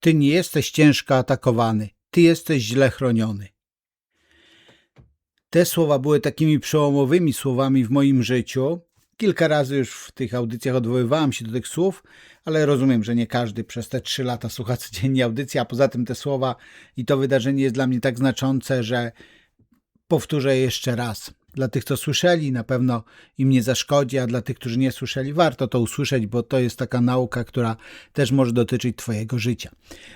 Ty nie jesteś ciężko atakowany, ty jesteś źle chroniony. Te słowa były takimi przełomowymi słowami w moim życiu. Kilka razy już w tych audycjach odwoływałem się do tych słów, ale rozumiem, że nie każdy przez te trzy lata słucha codziennie audycji, a poza tym te słowa i to wydarzenie jest dla mnie tak znaczące, że powtórzę jeszcze raz. Dla tych, co słyszeli, na pewno im nie zaszkodzi, a dla tych, którzy nie słyszeli, warto to usłyszeć, bo to jest taka nauka, która też może dotyczyć Twojego życia.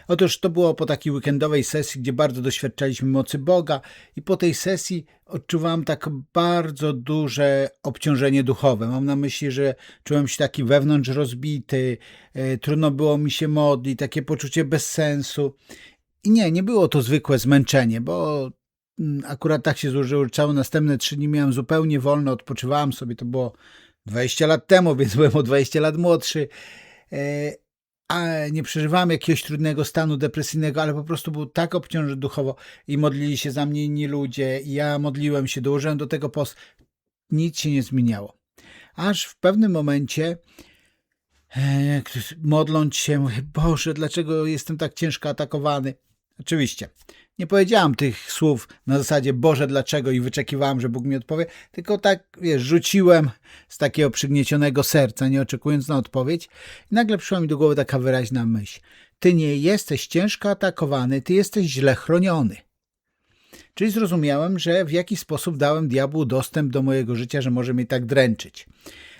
Otóż to było po takiej weekendowej sesji, gdzie bardzo doświadczaliśmy mocy Boga, i po tej sesji odczuwałem tak bardzo duże obciążenie duchowe. Mam na myśli, że czułem się taki wewnątrz rozbity, e, trudno było mi się modlić, takie poczucie bezsensu. I nie, nie było to zwykłe zmęczenie, bo akurat tak się złożyło, że całe następne trzy dni miałem zupełnie wolno, odpoczywałem sobie, to było 20 lat temu, więc byłem o 20 lat młodszy, e, a nie przeżywałem jakiegoś trudnego stanu depresyjnego, ale po prostu był tak obciążony duchowo i modlili się za mnie inni ludzie, i ja modliłem się, dołożyłem do tego post. Nic się nie zmieniało. Aż w pewnym momencie e, modląc się, mówię, Boże, dlaczego jestem tak ciężko atakowany? Oczywiście, nie powiedziałam tych słów na zasadzie Boże dlaczego i wyczekiwałem, że Bóg mi odpowie, tylko tak, wiesz, rzuciłem z takiego przygniecionego serca, nie oczekując na odpowiedź i nagle przyszła mi do głowy taka wyraźna myśl. Ty nie jesteś ciężko atakowany, ty jesteś źle chroniony. Czyli zrozumiałem, że w jakiś sposób dałem diabłu dostęp do mojego życia, że może mnie tak dręczyć.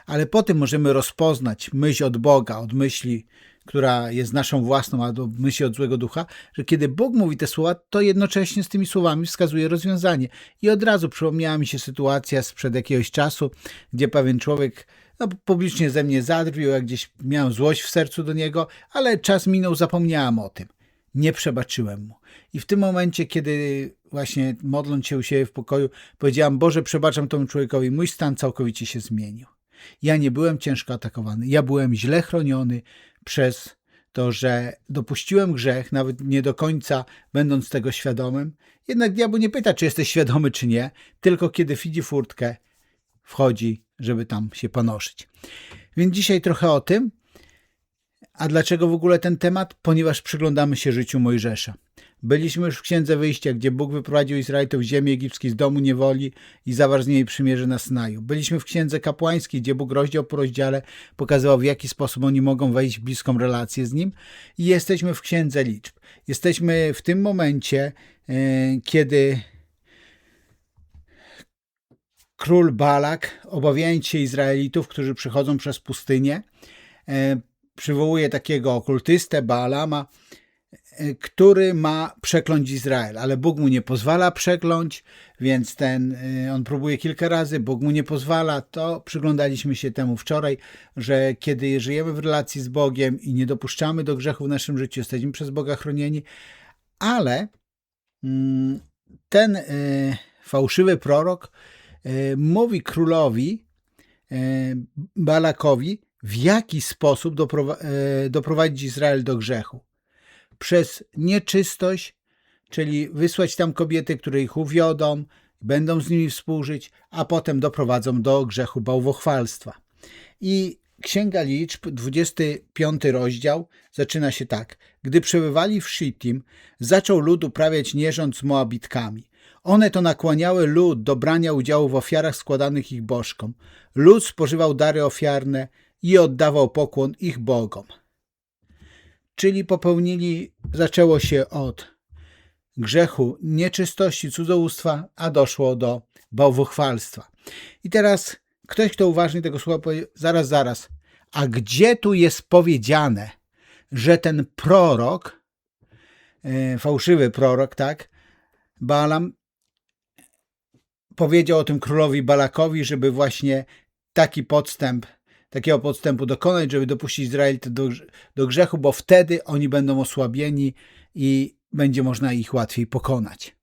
Ale po tym możemy rozpoznać myśl od Boga, od myśli która jest naszą własną, albo myśli od złego ducha, że kiedy Bóg mówi te słowa, to jednocześnie z tymi słowami wskazuje rozwiązanie. I od razu przypomniała mi się sytuacja sprzed jakiegoś czasu, gdzie pewien człowiek no, publicznie ze mnie zadrwił, jak gdzieś miałem złość w sercu do niego, ale czas minął, zapomniałam o tym. Nie przebaczyłem mu. I w tym momencie, kiedy właśnie modląc się u siebie w pokoju, powiedziałam, Boże, przebaczam temu człowiekowi, mój stan całkowicie się zmienił. Ja nie byłem ciężko atakowany, ja byłem źle chroniony przez to, że dopuściłem grzech, nawet nie do końca będąc tego świadomym. Jednak diabeł nie pyta, czy jesteś świadomy, czy nie, tylko kiedy widzi furtkę, wchodzi, żeby tam się panoszyć. Więc dzisiaj trochę o tym. A dlaczego w ogóle ten temat? Ponieważ przyglądamy się życiu Mojżesza. Byliśmy już w Księdze Wyjścia, gdzie Bóg wyprowadził Izraelitów z ziemi egipskiej z domu niewoli i zawarł z niej przymierze na Synaju. Byliśmy w Księdze Kapłańskiej, gdzie Bóg rozdział po rozdziale pokazywał, w jaki sposób oni mogą wejść w bliską relację z Nim. I jesteśmy w Księdze Liczb. Jesteśmy w tym momencie, e, kiedy król Balak, obawiając się Izraelitów, którzy przychodzą przez pustynię, e, przywołuje takiego okultystę Baalama, który ma przekląć Izrael, ale Bóg mu nie pozwala przekląć, więc ten, e, on próbuje kilka razy, Bóg mu nie pozwala, to przyglądaliśmy się temu wczoraj, że kiedy żyjemy w relacji z Bogiem i nie dopuszczamy do grzechu w naszym życiu, jesteśmy przez Boga chronieni, ale mm, ten e, fałszywy prorok mówi królowi Balakowi, w jaki sposób doprowadzić Izrael do grzechu przez nieczystość, czyli wysłać tam kobiety, które ich uwiodą, będą z nimi współżyć, a potem doprowadzą do grzechu bałwochwalstwa. I Księga Liczb, 25 rozdział, zaczyna się tak. Gdy przebywali w Shittim, zaczął lud uprawiać nierząd z Moabitkami. One to nakłaniały lud do brania udziału w ofiarach składanych ich bożkom. Lud spożywał dary ofiarne i oddawał pokłon ich bogom czyli popełnili, zaczęło się od grzechu nieczystości, cudzołóstwa, a doszło do bałwochwalstwa. I teraz ktoś, kto uważnie tego słowa powie, zaraz, zaraz, a gdzie tu jest powiedziane, że ten prorok, e, fałszywy prorok, tak, Balaam, powiedział o tym królowi Balakowi, żeby właśnie taki podstęp takiego podstępu dokonać, żeby dopuścić Izraelitów do, do grzechu, bo wtedy oni będą osłabieni i będzie można ich łatwiej pokonać.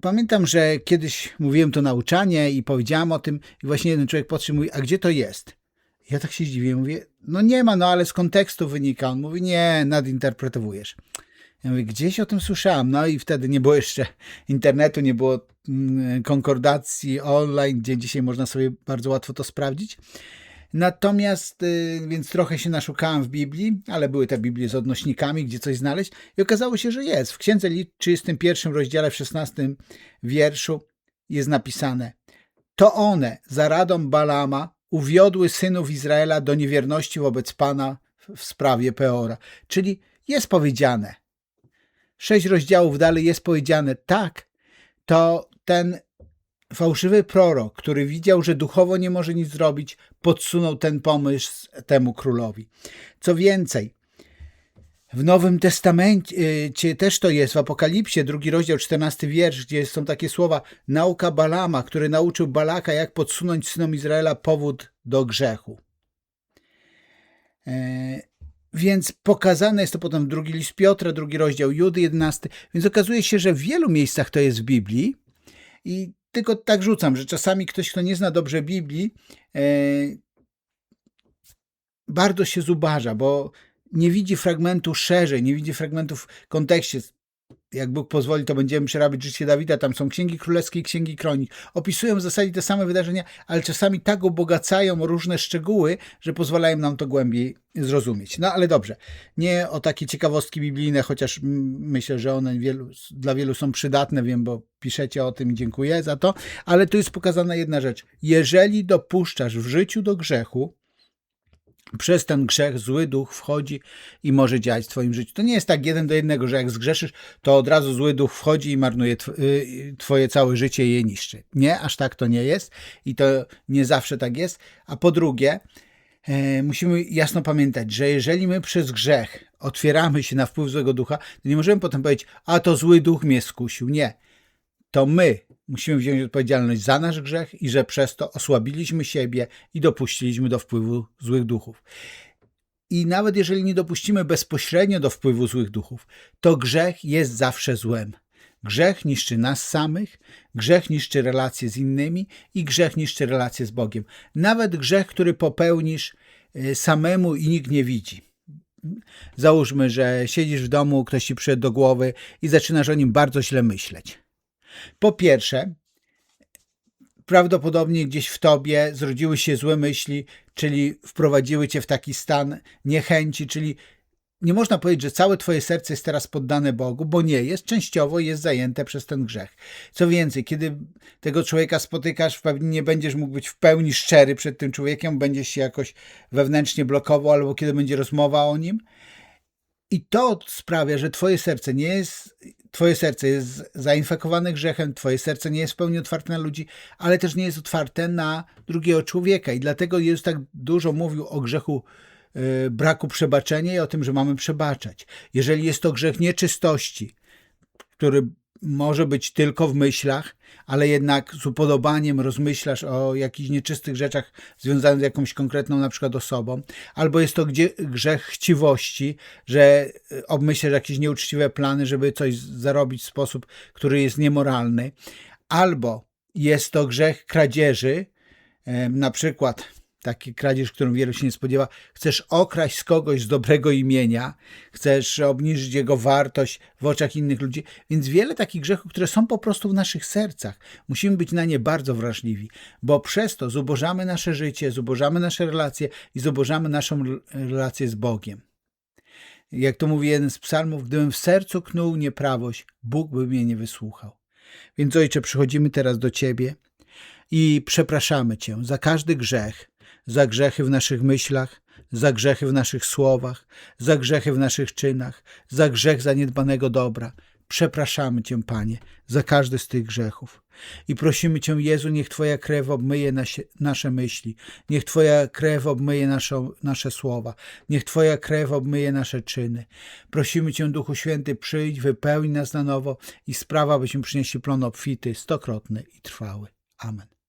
Pamiętam, że kiedyś mówiłem to nauczanie i powiedziałem o tym i właśnie jeden człowiek podszedł mówi, a gdzie to jest? Ja tak się zdziwię, mówię, no nie ma, no ale z kontekstu wynika. On mówi, nie, nadinterpretowujesz. Ja mówię, gdzieś o tym słyszałem. No i wtedy nie było jeszcze internetu, nie było mm, konkordacji online, gdzie dzisiaj można sobie bardzo łatwo to sprawdzić. Natomiast, y, więc trochę się naszukałem w Biblii, ale były te Biblie z odnośnikami, gdzie coś znaleźć i okazało się, że jest. W Księdze Lit 31 rozdziale w 16 wierszu jest napisane To one za radą Balama uwiodły synów Izraela do niewierności wobec Pana w sprawie Peora. Czyli jest powiedziane, sześć rozdziałów dalej jest powiedziane tak, to ten fałszywy prorok, który widział, że duchowo nie może nic zrobić, podsunął ten pomysł temu królowi. Co więcej, w Nowym Testamencie też to jest, w Apokalipsie, drugi rozdział, czternasty wiersz, gdzie są takie słowa nauka Balama, który nauczył Balaka, jak podsunąć synom Izraela powód do grzechu. E, więc pokazane jest to potem drugi list Piotra, drugi rozdział Judy, jedenasty. Więc okazuje się, że w wielu miejscach to jest w Biblii i tylko tak rzucam, że czasami ktoś, kto nie zna dobrze Biblii, e, bardzo się zubaża, bo nie widzi fragmentu szerzej, nie widzi fragmentów w kontekście. Jak Bóg pozwoli, to będziemy przerabiać życie Dawida. Tam są księgi królewskie i księgi kronik. Opisują w zasadzie te same wydarzenia, ale czasami tak ubogacają różne szczegóły, że pozwalają nam to głębiej zrozumieć. No ale dobrze, nie o takie ciekawostki biblijne, chociaż myślę, że one wielu, dla wielu są przydatne, wiem, bo piszecie o tym i dziękuję za to, ale tu jest pokazana jedna rzecz. Jeżeli dopuszczasz w życiu do grzechu, przez ten grzech zły duch wchodzi i może działać w twoim życiu. To nie jest tak jeden do jednego, że jak zgrzeszysz, to od razu zły duch wchodzi i marnuje y, twoje całe życie i je niszczy. Nie, aż tak to nie jest i to nie zawsze tak jest. A po drugie, e, musimy jasno pamiętać, że jeżeli my przez grzech otwieramy się na wpływ złego ducha, to nie możemy potem powiedzieć, a to zły duch mnie skusił. Nie. To my musimy wziąć odpowiedzialność za nasz grzech i że przez to osłabiliśmy siebie i dopuściliśmy do wpływu złych duchów. I nawet jeżeli nie dopuścimy bezpośrednio do wpływu złych duchów, to grzech jest zawsze złem. Grzech niszczy nas samych, grzech niszczy relacje z innymi i grzech niszczy relacje z Bogiem. Nawet grzech, który popełnisz y, samemu i nikt nie widzi. Załóżmy, że siedzisz w domu, ktoś ci przyszedł do głowy i zaczynasz o nim bardzo źle myśleć. Po pierwsze, prawdopodobnie gdzieś w tobie zrodziły się złe myśli, czyli wprowadziły cię w taki stan niechęci, czyli nie można powiedzieć, że całe twoje serce jest teraz poddane Bogu, bo nie jest, częściowo jest zajęte przez ten grzech. Co więcej, kiedy tego człowieka spotykasz, pewnie nie będziesz mógł być w pełni szczery przed tym człowiekiem, będziesz się jakoś wewnętrznie blokował, albo kiedy będzie rozmowa o nim. I to sprawia, że twoje serce nie jest Twoje serce jest zainfekowane grzechem, Twoje serce nie jest w pełni otwarte na ludzi, ale też nie jest otwarte na drugiego człowieka. I dlatego Jezus tak dużo mówił o grzechu y, braku przebaczenia i o tym, że mamy przebaczać. Jeżeli jest to grzech nieczystości, który może być tylko w myślach, ale jednak z upodobaniem rozmyślasz o jakichś nieczystych rzeczach związanych z jakąś konkretną na przykład osobą, albo jest to gdzie, grzech chciwości, że e, obmyślasz jakieś nieuczciwe plany, żeby coś zarobić w sposób, który jest niemoralny, albo jest to grzech kradzieży, na przykład taki kradzież, którą wielu się nie spodziewa. Chcesz okraść z kogoś z dobrego imienia, chcesz obniżyć jego wartość w oczach innych ludzi, więc wiele takich grzechów, które są po prostu w naszych sercach. Musimy być na nie bardzo wrażliwi, bo przez to zubożamy nasze życie, zubożamy nasze relacje i zubożamy naszą relację z Bogiem. Jak to mówi jeden z psalmów, gdybym w sercu knuł nieprawość, Bóg by mnie nie wysłuchał. Więc Ojcze, przychodzimy teraz do Ciebie i przepraszamy Cię za każdy grzech, za grzechy w naszych myślach, za grzechy w naszych słowach, za grzechy w naszych czynach, za grzech zaniedbanego dobra. Przepraszamy Cię, Panie, za każdy z tych grzechów. I prosimy Cię, Jezu, niech Twoja krew obmyje nasie, nasze myśli, niech Twoja krew obmyje naszą, nasze słowa, niech Twoja krew obmyje nasze czyny. Prosimy Cię, Duchu Święty, przyjdź, wypełnij nas na nowo i sprawa, byśmy przynieśli plon obfity, stokrotny i trwały. Amen.